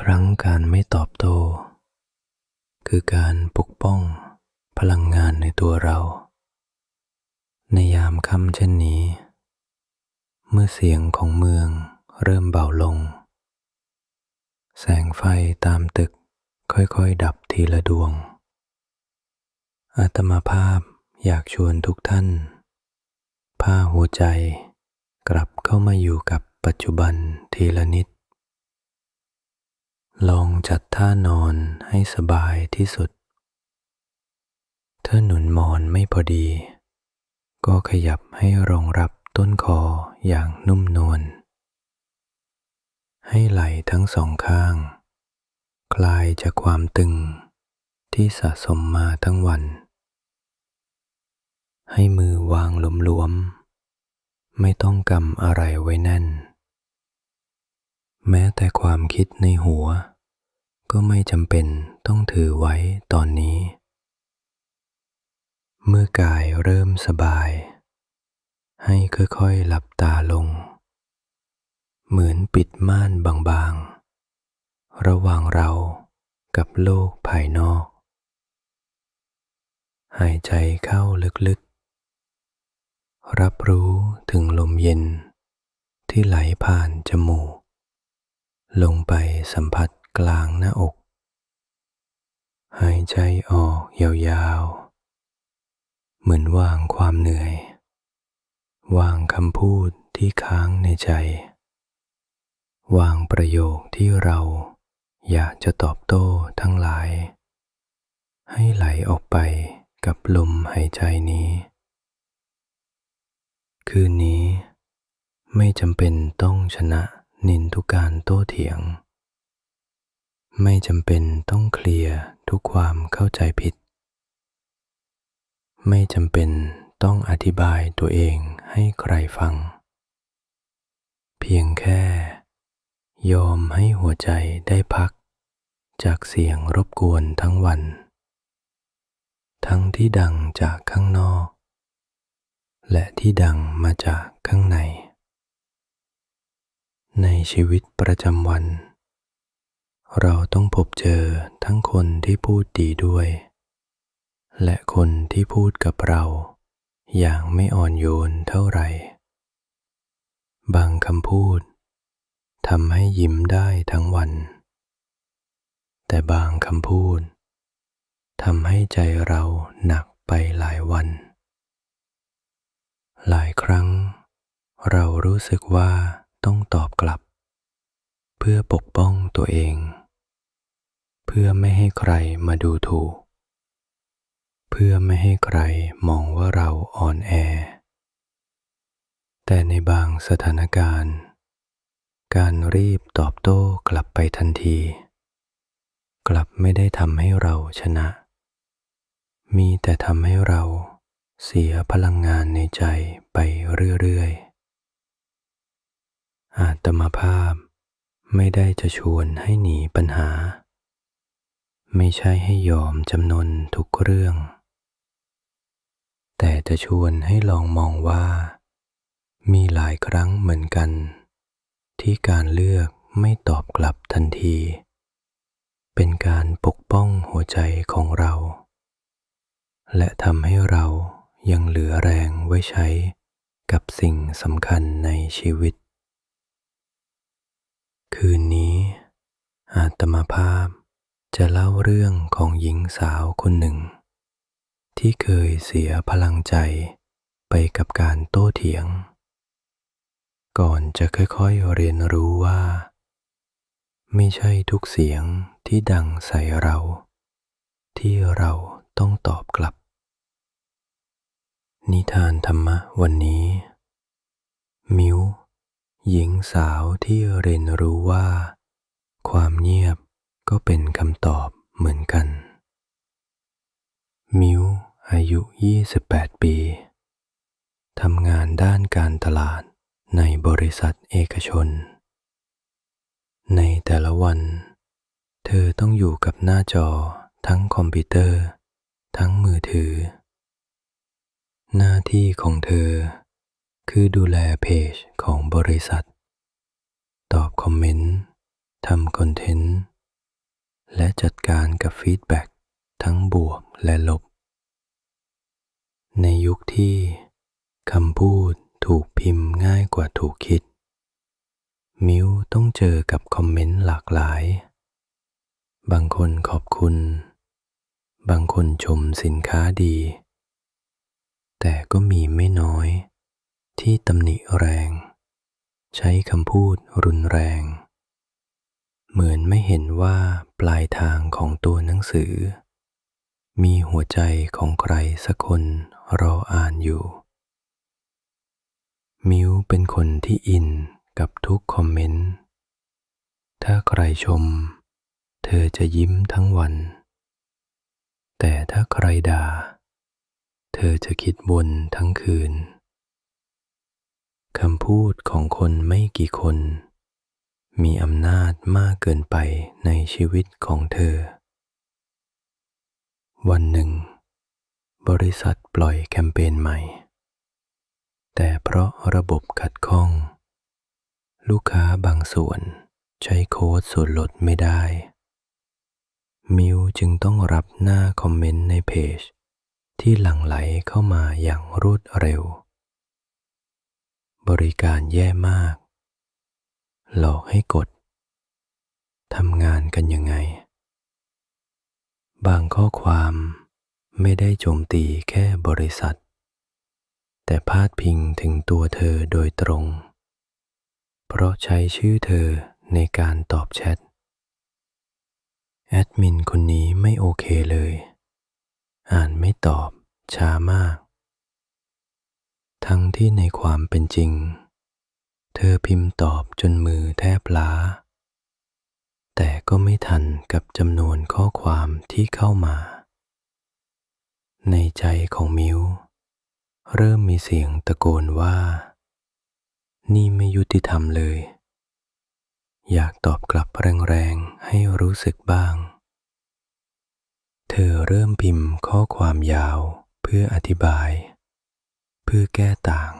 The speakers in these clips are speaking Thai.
ครั้งการไม่ตอบโต้คือการปกป้องพลังงานในตัวเรา ในยามค่ำเช่นนี้ เมื่อเสียงของเมืองเริ่มเบาลง แสงไฟตามตึกค่อยๆดับทีละดวง อาตมาภาพอยากชวนทุกท่านพาหัวใจกลับเข้ามาอยู่กับปัจจุบันทีละนิด ลองจัดท่านอนให้สบายที่สุด ถ้าหนุนมอนไม่พอดี ก็ขยับให้รองรับต้นคออย่างนุ่มนวล ให้ไหลทั้งสองข้าง คลายจากความตึงที่สะสมมาทั้งวัน ให้มือวางหลวมๆ ไม่ต้องกำอะไรไว้แน่น แม้แต่ความคิดในหัว ก็ไม่จำเป็นต้องถือไว้ตอนนี้ เมื่อกายเริ่มสบาย ให้ค่อยๆหลับตาลง เหมือนปิดม่านบางๆ ระหว่างเรากับโลกภายนอก หายใจเข้าลึกๆ รับรู้ถึงลมเย็นที่ไหลผ่านจมูก ลงไปสัมผัส กลางหน้าอก หายใจออกยาวๆ เหมือนวางความเหนื่อย วางคำพูดที่ค้างในใจ วางประโยคที่เราอยากจะตอบโต้ทั้งหลาย ให้ไหลออกไปกับลมหายใจนี้ คืนนี้ไม่จำเป็นต้องชนะนินทุการโต้เถียง ไม่จำเป็นต้องเคลียร์ทุกความเข้าใจผิด ไม่จำเป็นต้องอธิบายตัวเองให้ใครฟัง เพียงแค่ ยอมให้หัวใจได้พัก จากเสียงรบกวนทั้งวัน ทั้งที่ดังจากข้างนอก และที่ดังมาจากข้างใน ในชีวิตประจำวัน เราต้องพบเจอทั้งคนที่พูดดีด้วย และคนที่พูดกับเรา อย่างไม่อ่อนโยนเท่าไหร่ บางคำพูดทำให้ยิ้มได้ทั้งวัน แต่บางคำพูดทำให้ใจเราหนักไปหลายวัน หลายครั้ง เรารู้สึกว่าต้องตอบกลับ เพื่อปกป้องตัวเอง พื่อไม่ให้ใครมาดูถูก เพื่อไม่ให้ใครมองว่าเราอ่อนแอ แต่ในบางสถานการณ์ การรีบตอบโต้กลับไปทันที กลับไม่ได้ทำให้เราชนะ มีแต่ทำให้เราเสียพลังงานในใจไปเรื่อยๆ อาตมาภาพไม่ได้จะชวนให้หนีปัญหา ไม่ใช่ให้ยอมจำนนทุกเรื่อง แต่จะชวนให้ลองมองว่า มีหลายครั้งเหมือนกัน ที่การเลือกไม่ตอบกลับทันที เป็นการปกป้องหัวใจของเรา และทำให้เรายังเหลือแรงไว้ใช้กับสิ่งสำคัญในชีวิต คืนนี้ อาตมาภาพ จะเล่าเรื่องของหญิงสาวคนหนึ่ง ที่เคยเสียพลังใจไปกับการโต้เถียง ก่อนจะค่อยๆเรียนรู้ว่า ไม่ใช่ทุกเสียงที่ดังใส่เรา ที่เราต้องตอบกลับ นิทานธรรมะวันนี้ มิวหญิงสาวที่เรียนรู้ว่า ความเงียบ ก็เป็นคำตอบเหมือนกัน มิวอายุ 28 ปี ทำงานด้านการตลาดในบริษัทเอกชน ในแต่ละวัน เธอต้องอยู่กับหน้าจอทั้งคอมพิวเตอร์ ทั้งมือถือ หน้าที่ของเธอ คือดูแลเพจของบริษัท ตอบคอมเมนต์ทำคอนเทนต์ และจัดการกับฟีดแบ็กทั้งบวกและลบ ในยุคที่คำพูดถูกพิมพ์ง่ายกว่าถูกคิด มิวต้องเจอกับคอมเมนต์หลากหลาย บางคนขอบคุณ บางคนชมสินค้าดี แต่ก็มีไม่น้อย ที่ตำหนิแรง ใช้คำพูดรุนแรง เหมือนไม่เห็นว่าปลายทางของตัวหนังสือ มีหัวใจของใครสักคนรออ่านอยู่ มิวเป็นคนที่อินกับทุกคอมเมนต์ ถ้าใครชม เธอจะยิ้มทั้งวัน แต่ถ้าใครด่า เธอจะคิดบนทั้งคืน คำพูดของคนไม่กี่คน มีอำนาจมากเกินไปในชีวิตของเธอ วันหนึ่ง บริษัทปล่อยแคมเปญใหม่ แต่เพราะระบบขัดข้อง ลูกค้าบางส่วนใช้โค้ดส่วนลดไม่ได้ มิวจึงต้องรับหน้าคอมเมนต์ในเพจ ที่หลั่งไหลเข้ามาอย่างรวดเร็ว บริการแย่มาก หลอกให้กดทำงานกันยังไง บางข้อความไม่ได้โจมตีแค่บริษัท แต่พาดพิงถึงตัวเธอโดยตรง เพราะใช้ชื่อเธอในการตอบแชท แอดมินคนนี้ไม่โอเคเลย อ่านไม่ตอบช้ามาก ทั้งที่ในความเป็นจริง เธอพิมพ์ตอบจนมือแทบล้า แต่ก็ไม่ทันกับจำนวนข้อความที่เข้ามา ในใจของมิวเริ่มมีเสียงตะโกนว่า นี่ไม่ยุติธรรมเลย อยากตอบกลับแรงๆให้รู้สึกบ้าง เธอเริ่มพิมพ์ข้อความยาวเพื่ออธิบาย เพื่อแก้ต่าง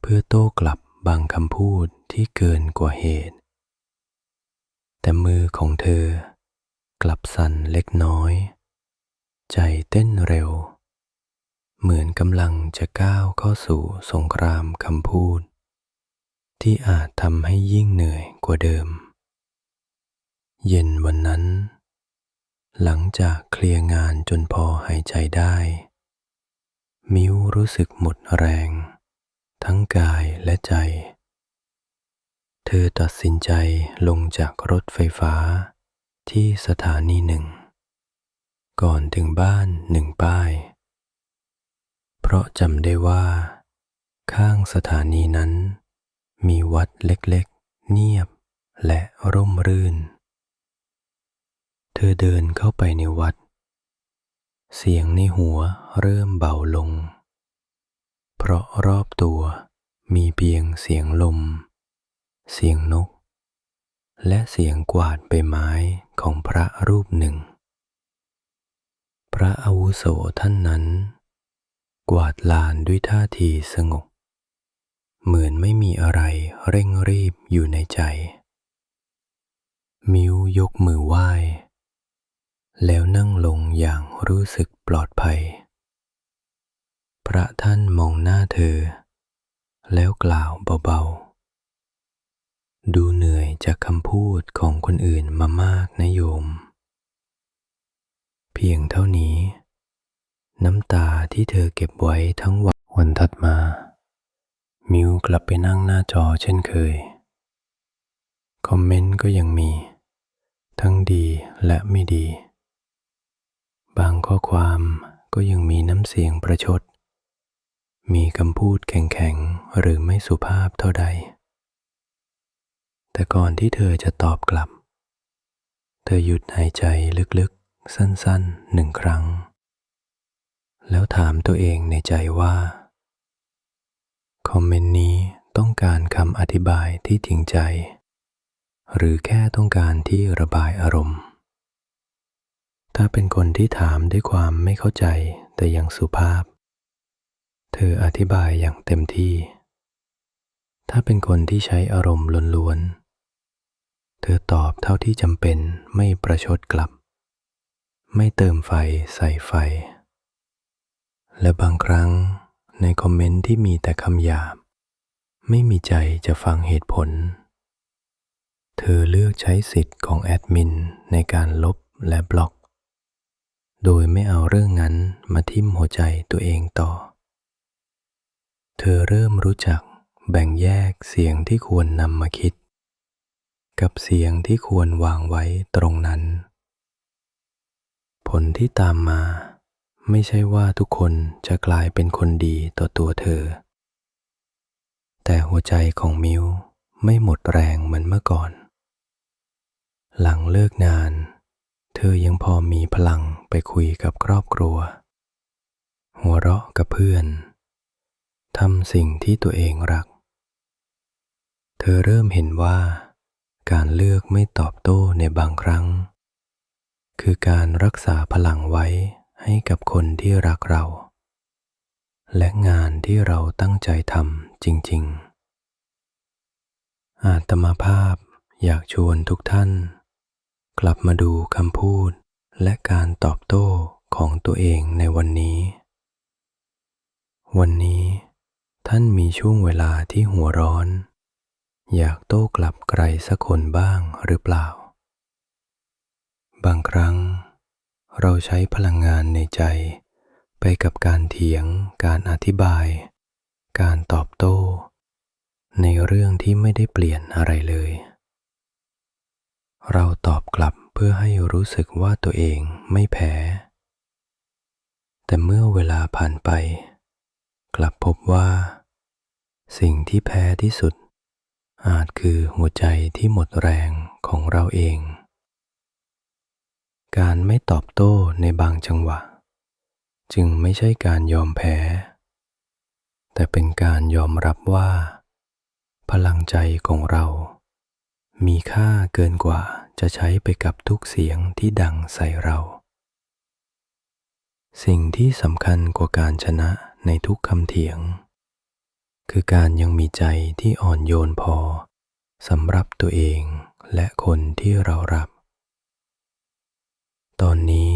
เพื่อโต้กลับ บางคำพูดที่เกินกว่าเหตุ แต่มือของเธอกลับสั่นเล็กน้อย ใจเต้นเร็ว เหมือนกำลังจะก้าวเข้าสู่สงครามคำพูด ที่อาจทำให้ยิ่งเหนื่อยกว่าเดิม เย็นวันนั้น หลังจากเคลียร์งานจนพอหายใจได้ มิวรู้สึกหมดแรง ทั้งกายและใจ เธอตัดสินใจลงจากรถไฟฟ้าที่สถานีหนึ่ง ก่อนถึงบ้านหนึ่งป้าย เพราะจำได้ว่า ข้างสถานีนั้น มีวัดเล็กๆ เงียบและร่มรื่น เธอเดินเข้าไปในวัด เสียงในหัวเริ่มเบาลง เพราะรอบตัวมีเพียงเสียงลม เสียงนก และเสียงกวาดใบไม้ของพระรูปหนึ่ง พระอาวุโสท่านนั้น กวาดลานด้วยท่าทีสงบ เหมือนไม่มีอะไรเร่งรีบอยู่ในใจ มิวยกมือไหว้ แล้วนั่งลงอย่างรู้สึกปลอดภัย พระท่านมองหน้าเธอ แล้วกล่าวเบาๆ ดูเหนื่อยจากคำพูดของคนอื่นมามากนะโยม เพียงเท่านี้ น้ำตาที่เธอเก็บไว้ทั้งวันวันถัดมา มิวกลับไปนั่งหน้าจอเช่นเคย คอมเมนต์ก็ยังมี ทั้งดีและไม่ดี บางข้อความก็ยังมีน้ำเสียงประชด มีคำพูดแข็งๆ หรือไม่สุภาพเท่าใด แต่ก่อนที่เธอจะตอบกลับ เธอหยุดหายใจลึกๆ สั้นๆหนึ่งครั้ง แล้วถามตัวเองในใจว่า คอมเมนต์นี้ต้องการคำอธิบายที่จริงใจ หรือแค่ต้องการที่ระบายอารมณ์ ถ้าเป็นคนที่ถามด้วยความไม่เข้าใจแต่ยังสุภาพ เธออธิบายอย่างเต็มที่ ถ้าเป็นคนที่ใช้อารมณ์ล้วนๆ เธอตอบเท่าที่จำเป็นไม่ประชดกลับ ไม่เติมไฟใส่ไฟ และบางครั้งในคอมเมนต์ที่มีแต่คำหยาบ ไม่มีใจจะฟังเหตุผล เธอเลือกใช้สิทธิ์ของแอดมินในการลบและบล็อก โดยไม่เอาเรื่องนั้นมาทิ่มหัวใจตัวเองต่อ เธอเริ่มรู้จักแบ่งแยกเสียงที่ควรนำมาคิด กับเสียงที่ควรวางไว้ตรงนั้น ผลที่ตามมา ไม่ใช่ว่าทุกคนจะกลายเป็นคนดีต่อตัวเธอ แต่หัวใจของมิวไม่หมดแรงเหมือนเมื่อก่อน หลังเลิกงาน เธอยังพอมีพลังไปคุยกับครอบครัว หัวเราะกับเพื่อน ทำสิ่งที่ตัวเองรัก เธอเริ่มเห็นว่า การเลือกไม่ตอบโต้ในบางครั้ง คือการรักษาพลังไว้ให้กับคนที่รักเรา และงานที่เราตั้งใจทำจริง ๆ อาตมาภาพอยากชวนทุกท่าน กลับมาดูคำพูดและการตอบโต้ของตัวเองในวันนี้ วันนี้ ท่านมีช่วงเวลาที่หัวร้อน อยากโต้กลับใครสักคนบ้างหรือเปล่า บางครั้ง เราใช้พลังงานในใจไปกับการเถียง การอธิบาย การตอบโต้ ในเรื่องที่ไม่ได้เปลี่ยนอะไรเลย เราตอบกลับเพื่อให้รู้สึกว่าตัวเองไม่แพ้ แต่เมื่อเวลาผ่านไป กลับพบว่า สิ่งที่แพ้ที่สุด อาจคือหัวใจที่หมดแรงของเราเอง การไม่ตอบโต้ในบางจังหวะ จึงไม่ใช่การยอมแพ้ แต่เป็นการยอมรับว่า พลังใจของเรา มีค่าเกินกว่าจะใช้ไปกับทุกเสียงที่ดังใส่เรา สิ่งที่สำคัญกว่าการชนะ ในทุกคำเถียง คือการยังมีใจที่อ่อนโยนพอสำหรับตัวเองและคนที่เรารักตอนนี้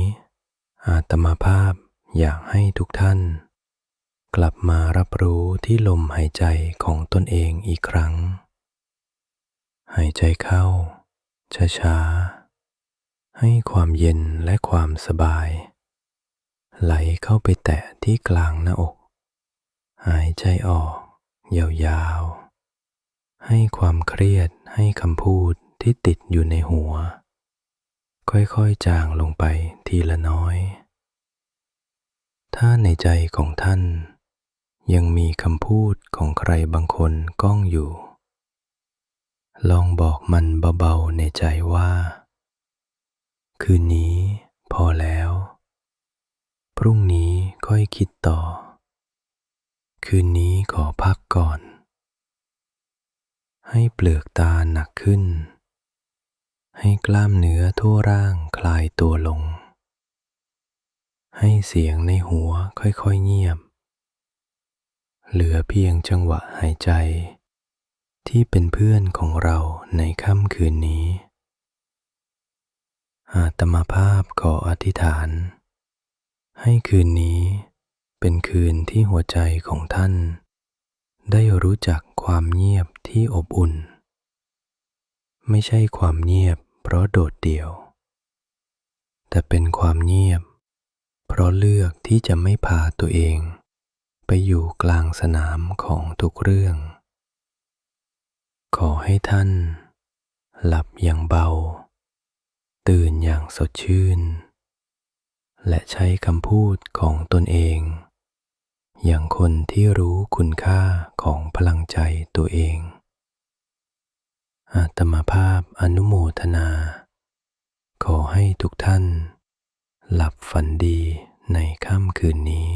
อาตมาภาพอยากให้ทุกท่าน กลับมารับรู้ที่ลมหายใจของตนเองอีกครั้ง หายใจเข้าช้าๆให้ความเย็นและความสบาย ไหลเข้าไปแตะที่กลางหน้าอก หายใจออก ยาวๆ ให้ความเครียดให้คำพูดที่ติดอยู่ในหัว ค่อยๆ จางลงไปทีละน้อย ถ้าในใจของท่าน ยังมีคำพูดของใครบางคนก้องอยู่ ลองบอกมันเบาๆในใจว่า คืนนี้พอแล้ว พรุ่งนี้ค่อยคิดต่อ คืนนี้ขอพักก่อน ให้เปลือกตาหนักขึ้น ให้กล้ามเนื้อทั่วร่างคลายตัวลง ให้เสียงในหัวค่อยๆเงียบ เหลือเพียงจังหวะหายใจ ที่เป็นเพื่อนของเราในค่ำคืนนี้อาตมาภาพขออธิษฐาน ให้คืนนี้เป็นคืนที่หัวใจของท่าน ได้รู้จักความเงียบที่อบอุ่น ไม่ใช่ความเงียบเพราะโดดเดี่ยว แต่เป็นความเงียบ เพราะเลือกที่จะไม่พาตัวเอง ไปอยู่กลางสนามของทุกเรื่อง ขอให้ท่าน หลับอย่างเบา ตื่นอย่างสดชื่น และใช้คำพูดของตนเอง อย่างคนที่รู้คุณค่าของพลังใจตัวเอง อาตมาภาพอนุโมทนา ขอให้ทุกท่าน หลับฝันดีในค่ำคืนนี้